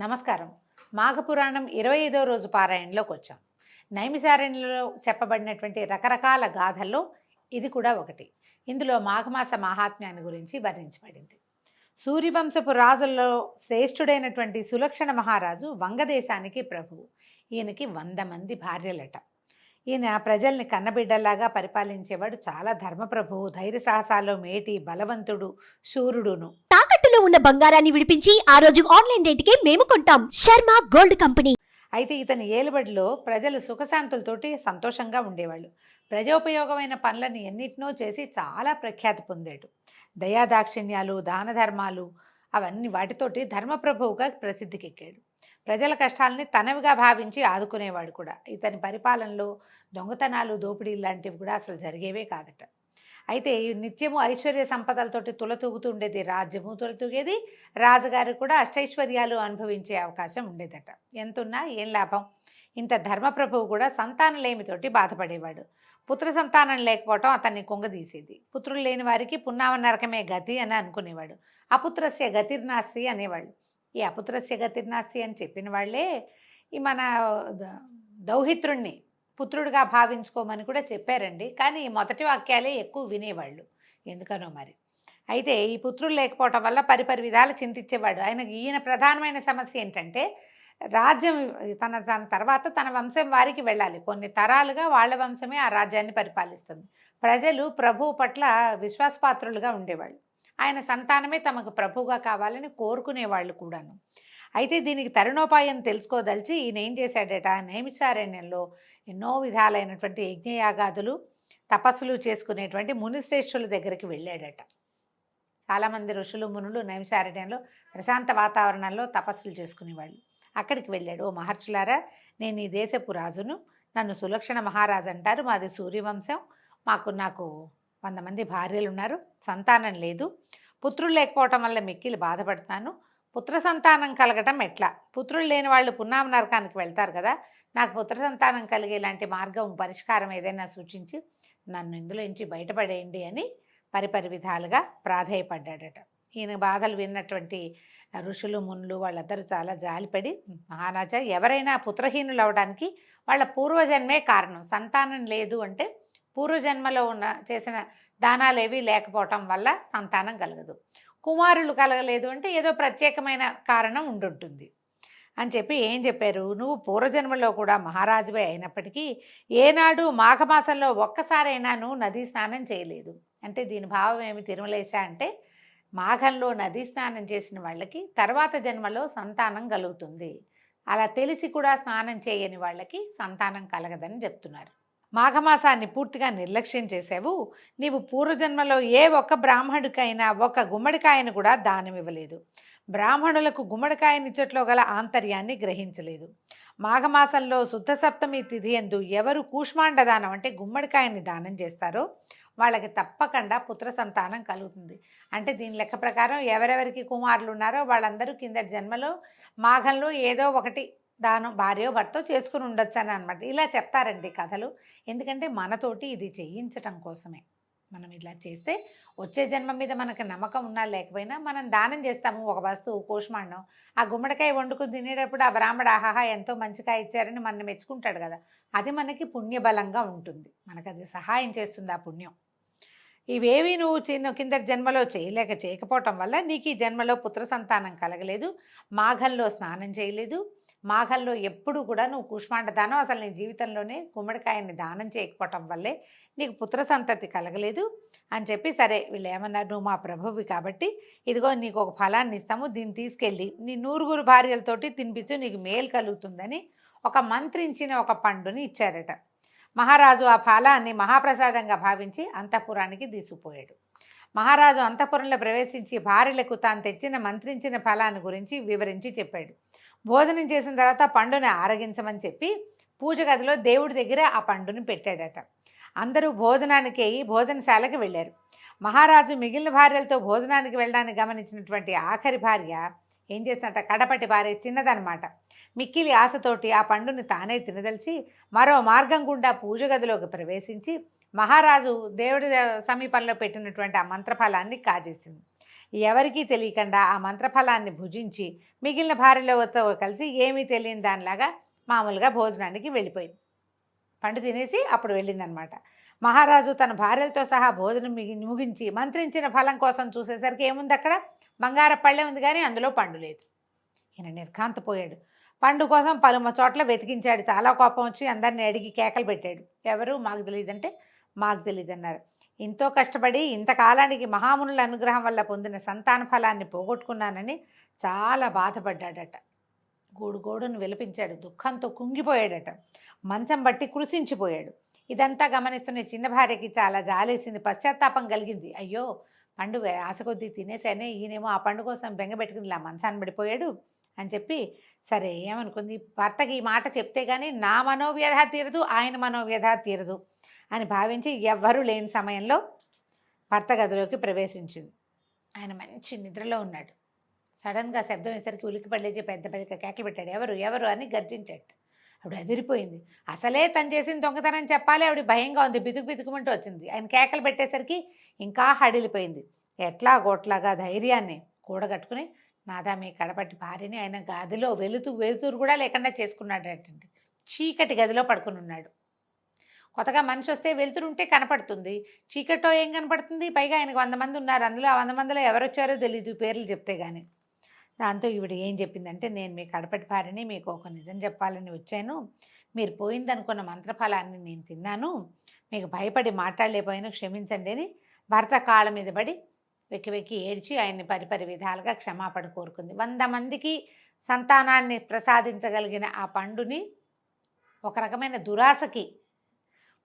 నమస్కారం. మాఘపురాణం ఇరవై ఐదో రోజు పారాయణలోకి వచ్చాం. నైమిసారణ్యంలో చెప్పబడినటువంటి రకరకాల గాథల్లో ఇది కూడా ఒకటి. ఇందులో మాఘమాస మహాత్మ్యాన్ని గురించి వర్ణించబడింది. సూర్యవంశపు రాజుల్లో శ్రేష్ఠుడైనటువంటి సులక్షణ మహారాజు వంగదేశానికి ప్రభువు. ఈయనకి వంద మంది భార్యలట. ఈయన ప్రజల్ని కన్నబిడ్డలాగా పరిపాలించేవాడు చాలా ధర్మప్రభువు ధైర్య సాహసాల్లో మేటి బలవంతుడు శూరుడును. ఉన్న బంగారాన్ని విడిపించి ఆ రోజు ఆన్లైన్ రేటుకే మేము కొంటాం. Sharma gold company. అయితే ఇతని ఏలుబడిలో ప్రజలు సుఖశాంతులతోటి సంతోషంగా ఉండేవాళ్ళు. ప్రజోపయోగమైన పనులను ఎన్నిటినో చేసి చాలా ప్రఖ్యాతి పొందాడు. దయాదాక్షిణ్యాలు దాన ధర్మాలు అవన్నీ వాటితోటి ధర్మప్రభువుగా ప్రసిద్ధికెక్కాడు. ప్రజల కష్టాలని తనవిగా భావించి ఆదుకునేవాడు కూడా. ఇతని పరిపాలనలో దొంగతనాలు దోపిడీ లాంటివి కూడా అసలు జరిగేవే కాదట. అయితే ఈ నిత్యము ఐశ్వర్య సంపదలతోటి తులతూగుతుండేది రాజ్యము తులతూగేది రాజుగారు కూడా అష్టైశ్వర్యాలు అనుభవించే అవకాశం ఉండేదట. ఎంతున్నా ఏం లాభం? ఇంత ధర్మప్రభువు కూడా సంతానలేమితోటి బాధపడేవాడు. పుత్ర సంతానం లేకపోవటం అతన్ని కుంగదీసేది. పుత్రులు లేని వారికి పున్నామ నరకమే గతి అని అనుకునేవాడు. అపుత్రస్య గతిర్నాస్తి అనేవాళ్ళు. ఈ అపుత్రస్య గతిర్నాస్తి అని చెప్పిన వాళ్ళే ఈ మన ద- దౌహిత్రుణ్ణి పుత్రుడిగా భావించుకోమని కూడా చెప్పారండి. కానీ మొదటి వాక్యాలే ఎక్కువ వినేవాళ్ళు. ఎందుకనో మరి. అయితే ఈ పుత్రులు లేకపోవటం వల్ల పరిపరి విధాలు చింతించేవాడు. ఆయన ఈయన ప్రధానమైన సమస్య ఏంటంటే రాజ్యం తన తన తర్వాత తన వంశం వారికి వెళ్ళాలి. కొన్ని తరాలుగా వాళ్ళ వంశమే ఆ రాజ్యాన్ని పరిపాలిస్తుంది. ప్రజలు ప్రభువు పట్ల విశ్వాసపాత్రులుగా ఉండేవాళ్ళు. ఆయన సంతానమే తమకు ప్రభువుగా కావాలని కోరుకునేవాళ్ళు కూడాను. అయితే దీనికి తరుణోపాయం తెలుసుకోదలిచి ఈయన ఏం చేశాడట? నైమిషారణ్యంలో ఎన్నో విధాలైనటువంటి యజ్ఞయాగాదులు తపస్సులు చేసుకునేటువంటి మునిశ్రేష్ఠుల దగ్గరికి వెళ్ళాడట. చాలామంది ఋషులు మునులు నైమిషారణ్యంలో ప్రశాంత వాతావరణంలో తపస్సులు చేసుకునేవాళ్ళు. అక్కడికి వెళ్ళాడు. ఓ మహర్షులారా నేను ఈ దేశపు రాజును నన్ను సులక్షణ మహారాజు అంటారు. మాది సూర్యవంశం. మాకు నాకు వంద మంది భార్యలు ఉన్నారు సంతానం లేదు. పుత్రులు లేకపోవటం వల్ల మిక్కిలు బాధపడతాను. పుత్ర సంతానం కలగటం ఎట్లా? పుత్రులు లేని వాళ్ళు పున్నామ నరకానికి వెళ్తారు కదా. నాకు పుత్ర సంతానం కలిగేలాంటి మార్గం పరిష్కారం ఏదైనా సూచించి నన్ను ఇందులో నుంచి బయటపడేయండి అని పరిపరి విధాలుగా ప్రాధేయపడ్డాడట. ఈయన బాధలు విన్నటువంటి ఋషులు మునులు వాళ్ళందరూ చాలా జాలిపడి మహారాజా ఎవరైనా పుత్రహీనులు అవడానికి వాళ్ళ పూర్వజన్మే కారణం. సంతానం లేదు అంటే పూర్వజన్మలో ఉన్న చేసిన దానాలేవి లేకపోవటం వల్ల సంతానం కలగదు. కుమారులు కలగలేదు అంటే ఏదో ప్రత్యేకమైన కారణం ఉండుంటుంది. అని చెప్పి ఏం చెప్పారు? నువ్వు పూర్వజన్మలో కూడా మహారాజువే అయినప్పటికీ ఏనాడు మాఘమాసంలో ఒక్కసారైనా నువ్వు నదీ స్నానం చేయలేదు. అంటే దీని భావం ఏమి తిరుమలేశ అంటే మాఘంలో నదీ స్నానం చేసిన వాళ్ళకి తర్వాత జన్మలో సంతానం కలుగుతుంది. అలా తెలిసి కూడా స్నానం చేయని వాళ్ళకి సంతానం కలగదని చెప్తున్నారు. మాఘమాసాన్ని పూర్తిగా నిర్లక్ష్యం చేసావు. నీవు పూర్వజన్మలో ఏ ఒక్క బ్రాహ్మడికైనా ఒక గుమ్మడికాయను కూడా దానం ఇవ్వలేదు బ్రాహ్మణులకు గుమ్మడికాయనిచ్చట్లో గల ఆంతర్యాన్ని గ్రహించలేదు. మాఘమాసంలో శుద్ధ సప్తమి తిథి ఎందు ఎవరు కూష్మాండ దానం అంటే గుమ్మడికాయని దానం చేస్తారో వాళ్ళకి తప్పకుండా పుత్ర సంతానం కలుగుతుంది. అంటే దీని లెక్క ప్రకారం ఎవరెవరికి కుమారులు ఉన్నారో వాళ్ళందరూ కింద జన్మలో మాఘంలో ఏదో ఒకటి దానం భార్యో భర్తో చేసుకుని ఉండొచ్చు అని అనమాట ఇలా చెప్తారండి కథలు. ఎందుకంటే మనతోటి ఇది చేయించటం కోసమే. మనం ఇలా చేస్తే వచ్చే జన్మ మీద మనకు నమ్మకం ఉన్నా లేకపోయినా మనం దానం చేస్తాము. ఒక వస్తువు కోష్మాండం ఆ గుమ్మడికాయ వండుకుని తినేటప్పుడు ఆ బ్రాహ్మడు ఆహాహా ఎంతో మంచిగా ఇచ్చారని మనం మెచ్చుకుంటాడు కదా. అది మనకి పుణ్యబలంగా ఉంటుంది. మనకు అది సహాయం చేస్తుంది ఆ పుణ్యం. ఇవేవి నువ్వు చిన్న కింద జన్మలో చేయలేక చేయకపోవటం వల్ల నీకు ఈ జన్మలో పుత్ర సంతానం కలగలేదు. మాఘంలో స్నానం చేయలేదు. మాఘల్లో ఎప్పుడు కూడా నువ్వు కూష్మాండ దానం అసలు నీ జీవితంలోనే గుమ్మడికాయని దానం చేయకపోవటం వల్లే నీకు పుత్ర సంతతి కలగలేదు అని చెప్పి సరే వీళ్ళు ఏమన్నారు? నువ్వు మా ప్రభువి కాబట్టి ఇదిగో నీకు ఒక ఫలాన్ని ఇస్తాము దీన్ని తీసుకెళ్ళి నీ నూరుగురు భార్యలతోటి తినిపించు నీకు మేలు కలుగుతుందని ఒక మంత్రించిన ఒక పండుని ఇచ్చారట. మహారాజు ఆ ఫలాన్ని మహాప్రసాదంగా భావించి అంతఃపురానికి తీసుకుపోయాడు. మహారాజు అంతఃపురంలో ప్రవేశించి భార్యలకు తాను తెచ్చిన మంత్రించిన ఫలాన్ని గురించి వివరించి చెప్పాడు. భోజనం చేసిన తర్వాత పండుని ఆరగించమని చెప్పి పూజ గదిలో దేవుడి దగ్గర ఆ పండుని పెట్టాడట. అందరూ భోజనానికి భోజనశాలకు వెళ్ళారు. మహారాజు మిగిలిన భార్యలతో భోజనానికి వెళ్ళడానికి గమనించినటువంటి ఆఖరి భార్య ఏం చేసినట్ట కడపటి భార్య చిన్నదనమాట మిక్కిలి ఆశతోటి ఆ పండుని తానే తినదలిచి మరో మార్గం గుండా పూజ గదిలోకి ప్రవేశించి మహారాజు దేవుడి సమీపంలో పెట్టినటువంటి ఆ మంత్రఫలాన్ని కాజేసింది. ఎవరికీ తెలియకుండా ఆ మంత్రఫలాన్ని భుజించి మిగిలిన భార్యలతో కలిసి ఏమీ తెలియని దానిలాగా మామూలుగా భోజనానికి వెళ్ళిపోయింది. పండు తినేసి అప్పుడు వెళ్ళిందనమాట. మహారాజు తన భార్యలతో సహా భోజనం మిగి ముగించి మంత్రించిన ఫలం కోసం చూసేసరికి ఏముంది అక్కడ? బంగార పళ్ళె ఉంది కానీ అందులో పండు లేదు. ఈయన నిర్ఘాంతపోయాడు. పండు కోసం పలుమ చోట్ల వెతికించాడు. చాలా కోపం వచ్చి అందరిని అడిగి కేకలు పెట్టాడు. ఎవరు? మాకు తెలియదంటే మాకు తెలియదు అన్నారు ఎంతో కష్టపడి ఇంతకాలానికి మహామునుల అనుగ్రహం వల్ల పొందిన సంతాన ఫలాన్ని పోగొట్టుకున్నానని చాలా బాధపడ్డాడట. గోడుగోడును విలపించాడు. దుఃఖంతో కుంగిపోయాడట. మంచం బట్టి కృషించిపోయాడు ఇదంతా గమనిస్తున్న చిన్న భార్యకి చాలా జాలేసింది. పశ్చాత్తాపం కలిగింది. అయ్యో! పండు ఆశ కొద్దీ తినేసానే ఈయనేమో ఆ పండు కోసం బెంగపెట్టుకుని ఇలా మంచాన్ని పడిపోయాడు అని చెప్పి సరే ఏమనుకుంది? భర్తకి ఈ మాట చెప్తే కానీ నా మనోవ్యధ తీరదు ఆయన మనోవ్యధ తీరదు. అని భావించి ఎవ్వరూ లేని సమయంలో భర్త గదిలోకి ప్రవేశించింది. ఆయన మంచి నిద్రలో ఉన్నాడు. సడన్గా శబ్దం వేసరికి ఉలికి పడలేచి పెద్ద పెద్ద కేకలు పెట్టాడు. ఎవరు ఎవరు అని గర్జించాడు. ఆవిడ అదిరిపోయింది. అసలే తను చేసిన దొంగతనం చెప్పాలి. ఆవిడ భయంగా ఉంది. బితుకు బితుకుమంటూ వచ్చింది. ఆయన కేకలు పెట్టేసరికి ఇంకా హడిలిపోయింది. ఎట్లా గోట్లాగా ధైర్యాన్ని కూడగట్టుకుని నాదా మీ కడపట్టి భార్యని ఆయన గదిలో వెలుతూ వెలుతురు కూడా లేకుండా చేసుకున్నాడటండి. చీకటి గదిలో పడుకుని ఉన్నాడు కొత్తగా మనిషి వస్తే వెలుతురు ఉంటే కనపడుతుంది. చీకట్లో ఏం కనపడుతుంది? పైగా ఆయనకు వంద మంది ఉన్నారు. అందులో ఆ వంద మందిలో ఎవరు వచ్చారో తెలియదు పేర్లు చెప్తే కానీ దాంతో ఈవిడ ఏం చెప్పిందంటే నేను మీ కడపటి భార్యని మీకు ఒక నిజం చెప్పాలని వచ్చాను. మీరు పోయిందనుకున్న మంత్రఫలాన్ని నేను తిన్నాను. మీకు భయపడి మాట్లాడలేకపోయినా. క్షమించండి అని భర్త కాళ్ళ మీద పడి వెక్కి వెక్కి ఏడ్చి ఆయన్ని పరిపరి విధాలుగా క్షమాపణ కోరుకుంది. వంద మందికి సంతానాన్ని ప్రసాదించగలిగిన ఆ పండుని ఒక రకమైన దురాశకి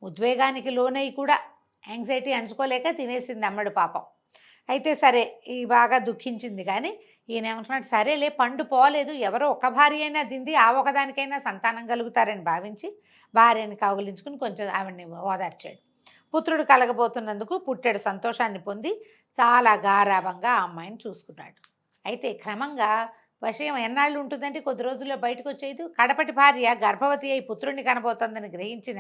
ఉద్వేగానికి లోనై కూడా యాంగ్జైటీ అంచుకోలేక తినేసింది అమ్మడు పాపం. అయితే సరే ఈ బాగా దుఃఖించింది కానీ ఈయన ఏమంటున్నాడు సరేలే పండు పోలేదు. ఎవరో ఒక భార్య అయినా దింది ఆ ఒకదానికైనా సంతానం కలుగుతారని భావించి భార్యని కౌగులించుకుని కొంచెం ఆవిడ్ని ఓదార్చాడు. పుత్రుడు కలగబోతున్నందుకు పుట్టాడు సంతోషాన్ని పొంది చాలా గారాభంగా ఆ అమ్మాయిని చూసుకున్నాడు. అయితే క్రమంగా విషయం ఎన్నాళ్ళు ఉంటుందంటే కొద్ది రోజుల్లో బయటకు వచ్చేది కడపటి భార్య గర్భవతి అయి పుత్రుడిని కనబోతోందని గ్రహించిన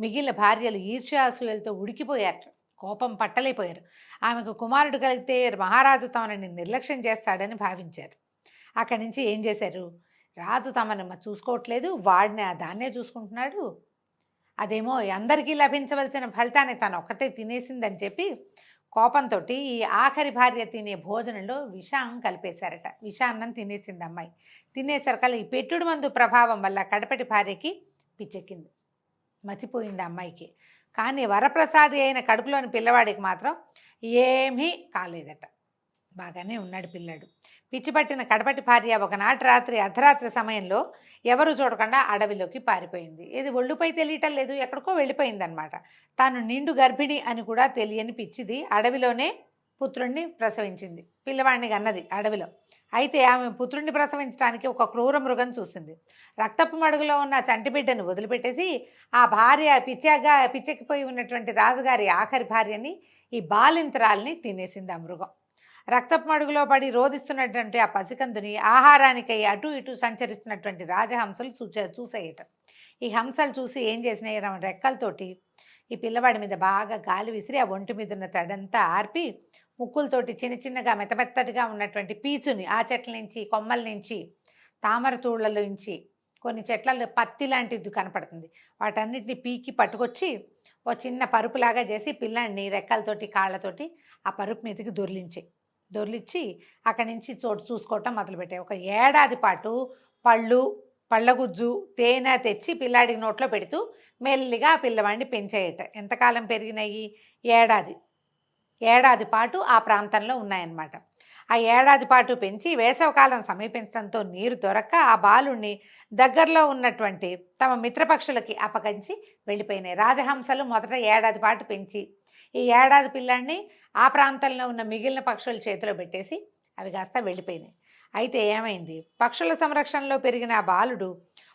మిగిలిన భార్యలు ఈర్ష్యాసూయలతో ఉడికిపోయారు. కోపం పట్టలేపోయారు ఆమెకు కుమారుడు కలిగితే మహారాజు తమని నిర్లక్ష్యం చేస్తాడని భావించారు. అక్కడి నుంచి ఏం చేశారు? రాజు తమను చూసుకోవట్లేదు. వాడిని దాన్నే చూసుకుంటున్నాడు. అదేమో అందరికీ లభించవలసిన ఫలితాన్ని తను ఒక్కతే తినేసిందని చెప్పి కోపంతో ఈ ఆఖరి భార్య తినే భోజనంలో విషాం కలిపేశారట. విషాన్నం తినేసింది అమ్మాయి. తినేసరికల్లా ఈ పెట్టుడు మందు ప్రభావం వల్ల కడపటి భార్యకి పిచ్చెక్కింది. మతిపోయింది అమ్మాయికి. కానీ వరప్రసాది అయిన కడుపులోని పిల్లవాడికి మాత్రం ఏమీ కాలేదట. బాగానే ఉన్నాడు పిల్లాడు. పిచ్చిపట్టిన కడపటి భార్య ఒకనాటి రాత్రి అర్ధరాత్రి సమయంలో ఎవరు చూడకుండా అడవిలోకి పారిపోయింది. ఇది ఒళ్ళుపై తెలియటం లేదు ఎక్కడికో వెళ్ళిపోయిందనమాట తాను నిండు గర్భిణి అని కూడా తెలియని పిచ్చిది అడవిలోనే పుత్రుణ్ణి ప్రసవించింది. పిల్లవాడిని అన్నది అడవిలో. అయితే ఆమె పుత్రుణ్ణి ప్రసవించడానికి ఒక క్రూర మృగం చూసింది. రక్తపు మడుగులో ఉన్న చంటి బిడ్డను వదిలిపెట్టేసి ఆ భార్య పిచ్చాగా పిచ్చెక్కిపోయి ఉన్నటువంటి రాజుగారి ఆఖరి భార్యని ఈ బాలింతరాల్ని తినేసింది ఆ మృగం. రక్తపు మడుగులో పడి రోధిస్తున్నటువంటి ఆ పసికందుని ఆహారానికై అటు ఇటు సంచరిస్తున్నటువంటి రాజహంసలు చూచ చూసేయట. ఈ హంసలు చూసి ఏం చేసినాయి? రెక్కలతోటి ఈ పిల్లవాడి మీద బాగా గాలి విసిరి ఆ ఒంటి మీద ఉన్న తడంతా ఆర్పి ముక్కులతోటి చిన్న చిన్నగా మెత్తమెత్తటిగా ఉన్నటువంటి పీచుని ఆ చెట్ల నుంచి కొమ్మల నుంచి తామర తూళ్ళలో నుంచి కొన్ని చెట్లలో పత్తి లాంటిది కనపడుతుంది. వాటన్నిటిని పీకి పట్టుకొచ్చి ఓ చిన్న పరుపులాగా చేసి పిల్లాడిని రెక్కలతోటి కాళ్ళతోటి ఆ పరుపు మీదకి దొర్లించాయి దొర్లిచ్చి అక్కడి నుంచి చోటు చూసుకోవటం మొదలుపెట్టాయి. ఒక ఏడాది పాటు పళ్ళు పళ్ళగుజ్జు తేనె తెచ్చి పిల్లాడికి నోట్లో పెడుతూ మెల్లిగా పిల్లవాడిని పెంచేయట. ఎంతకాలం పెరిగినాయి? ఏడాది. ఏడాది పాటు ఆ ప్రాంతంలో ఉన్నాయన్నమాట. ఆ ఏడాది పాటు పెంచి వేసవకాలం సమీపించడంతో నీరు దొరక్క ఆ బాలుణ్ణి దగ్గరలో ఉన్నటువంటి తమ మిత్రపక్షులకి అప్పగించి వెళ్ళిపోయినాయి. రాజహంసలు మొదట ఏడాది పాటు పెంచి ఈ ఏడాది పిల్లాడిని ఆ ప్రాంతంలో ఉన్న మిగిలిన పక్షుల చేతిలో పెట్టేసి అవి కాస్త వెళ్ళిపోయినాయి. అయితే ఏమైంది? పక్షుల సంరక్షణలో పెరిగిన ఆ బాలుడు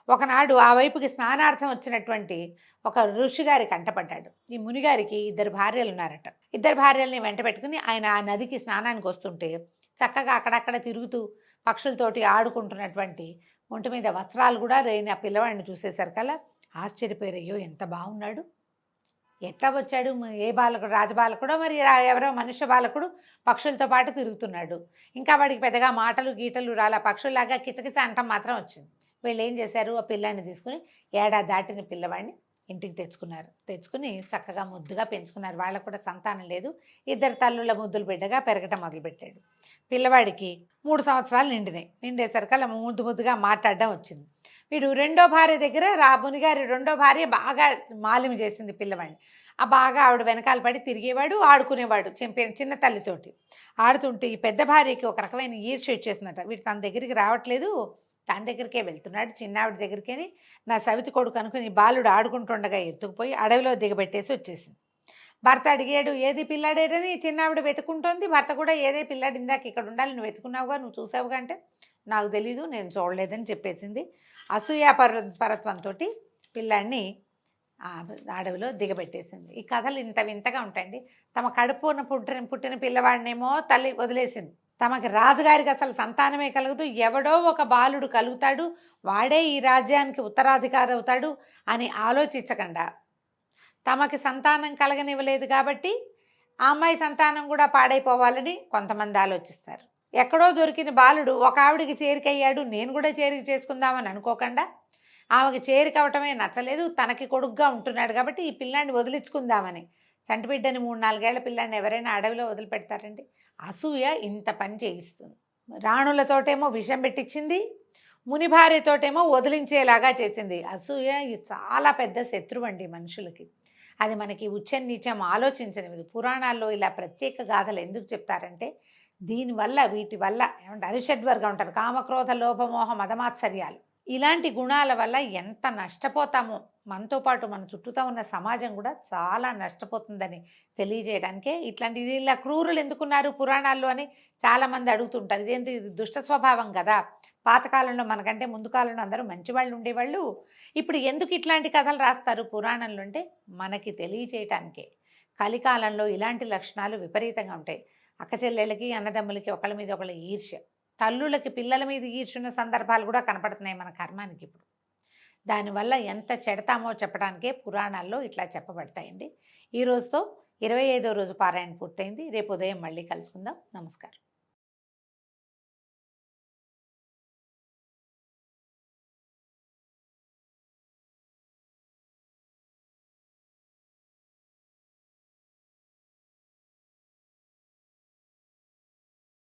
ఒకనాడు ఆ వైపుకి స్నానార్థం వచ్చినటువంటి ఒక ఋషిగారి కంటపడ్డాడు. ఈ మునిగారికి ఇద్దరు భార్యలు ఉన్నారట. ఇద్దరు భార్యల్ని వెంట పెట్టుకుని ఆయన ఆ నదికి స్నానానికి వస్తుంటే చక్కగా అక్కడక్కడ తిరుగుతూ పక్షులతోటి ఆడుకుంటున్నటువంటి ఒంటి మీద వస్త్రాలు కూడా రేని ఆ పిల్లవాడిని చూసేసరికల్లా ఆశ్చర్యపోయారు. అయ్యో ఎంత బాగున్నాడు! ఎట్లా వచ్చాడు? ఏ బాలకుడు? రాజబాలకుడో మరి రా- ఎవరో మనుష్య బాలకుడు పక్షులతో పాటు తిరుగుతున్నాడు. ఇంకా వాడికి పెద్దగా మాటలు గీటలు రాలా పక్షుల్లాగా కిచకిచ అంటం మాత్రం వచ్చింది. వీళ్ళు ఏం చేశారు? ఆ పిల్లాన్ని తీసుకుని ఏడాది దాటిన పిల్లవాడిని ఇంటికి తెచ్చుకున్నారు. తెచ్చుకుని చక్కగా ముద్దుగా పెంచుకున్నారు. వాళ్ళకు కూడా సంతానం లేదు. ఇద్దరు తల్లుల ముద్దులు బిడ్డగా పెరగటం మొదలుపెట్టాడు. పిల్లవాడికి మూడు సంవత్సరాలు నిండినాయి. నిండేసరికల్లా ముద్దు ముద్దుగా మాట్లాడడం వచ్చింది. వీడు రెండో భార్య దగ్గర రా మునిగారి రెండో భార్య బాగా మాలిమి చేసింది పిల్లవాడిని. ఆ బాగా ఆవిడ వెనకాల పడి తిరిగేవాడు ఆడుకునేవాడు చంపిన చిన్న తల్లితోటి. ఆడుతుంటే ఈ పెద్ద భార్యకి ఒక రకమైన ఈర్ష వచ్చేసిందట. వీడు తన దగ్గరికి రావట్లేదు. తన దగ్గరికే వెళ్తున్నాడు చిన్నావిడ దగ్గరికే నా సవితి కొడుకు అనుకుని బాలుడు ఆడుకుంటుండగా ఎత్తుకుపోయి అడవిలో దిగబెట్టేసి వచ్చేసింది. భర్త అడిగాడు ఏది పిల్లాడేరని చిన్నావిడ వెతుకుంటోంది భర్త కూడా ఏదే పిల్లాడు ఇందాక ఇక్కడ ఉండాలి నువ్వు వెతుకున్నావుగా నువ్వు చూసావుగా అంటే నాకు తెలీదు నేను చూడలేదని చెప్పేసింది. అసూయాపర పరత్వంతో పిల్లాడిని అడవిలో దిగబెట్టేసింది. ఈ కథలు ఇంత వింతగా ఉంటాయండి. తమ కడుపున పుట్టిన పుట్టిన పిల్లవాడినేమో తల్లి వదిలేసింది. తమకి రాజుగారికి అసలు సంతానమే కలుగుతూ ఎవడో ఒక బాలుడు కలుగుతాడు. వాడే ఈ రాజ్యానికి ఉత్తరాధికారి అవుతాడు అని ఆలోచించకుండా తమకి సంతానం కలగనివ్వలేదు కాబట్టి ఆ అమ్మాయి సంతానం కూడా పాడైపోవాలని కొంతమంది ఆలోచిస్తారు. ఎక్కడో దొరికిన బాలుడు ఒక ఆవిడికి చేరికయ్యాడు. నేను కూడా చేరిక చేసుకుందామని అనుకోకుండా ఆమెకి చేరికవటమే నచ్చలేదు. తనకి కొడుగ్గా ఉంటున్నాడు కాబట్టి ఈ పిల్లాన్ని వదిలించుకుందామని. చంటిబిడ్డని మూడు నాలుగేళ్ళ పిల్లాన్ని ఎవరైనా అడవిలో వదిలిపెడతారండి అసూయ ఇంత పని చేయిస్తుంది. రాణులతోటేమో విషం పెట్టించింది. ముని భార్యతోటేమో వదిలించేలాగా చేసింది. అసూయ ఇది చాలా పెద్ద శత్రువు అండి మనుషులకి. అది మనకి ఉచ్చం నీచం ఆలోచించనిది పురాణాల్లో ఇలా ప్రత్యేక గాథలు ఎందుకు చెప్తారంటే దీనివల్ల వీటి వల్ల ఏమంటే అరిషడ్వర్గా ఉంటారు కామక్రోధ లోభమోహ మదమాత్సర్యాలు. ఇలాంటి గుణాల వల్ల ఎంత నష్టపోతామో మనతో పాటు మన చుట్టూతో ఉన్న సమాజం కూడా చాలా నష్టపోతుందని తెలియజేయడానికే ఇట్లాంటి ఇది ఇలా క్రూరులు ఎందుకున్నారు పురాణాల్లో అని చాలామంది అడుగుతుంటారు. ఇదేంటి ఇది దుష్ట స్వభావం కదా. పాతకాలంలో మనకంటే ముందు కాలంలో అందరూ మంచి వాళ్ళు ఉండేవాళ్ళు. ఇప్పుడు ఎందుకు ఇట్లాంటి కథలు రాస్తారు పురాణంలో అంటే మనకి తెలియచేయటానికే కలికాలంలో ఇలాంటి లక్షణాలు విపరీతంగా ఉంటాయి. అక్క చెల్లెళ్ళకి అన్నదమ్ములకి ఒకళ్ళ మీద ఒకళ్ళ ఈర్ష్య. తల్లులకి పిల్లల మీద ఈర్చున్న సందర్భాలు కూడా కనపడుతున్నాయి మన కర్మానికి ఇప్పుడు. దానివల్ల ఎంత చెడతామో చెప్పడానికే పురాణాల్లో ఇట్లా చెప్పబడతాయండి. ఈ రోజుతో ఇరవై ఐదో రోజు పారాయణ పూర్తయింది. రేపు ఉదయం మళ్ళీ కలుసుకుందాం. నమస్కారం.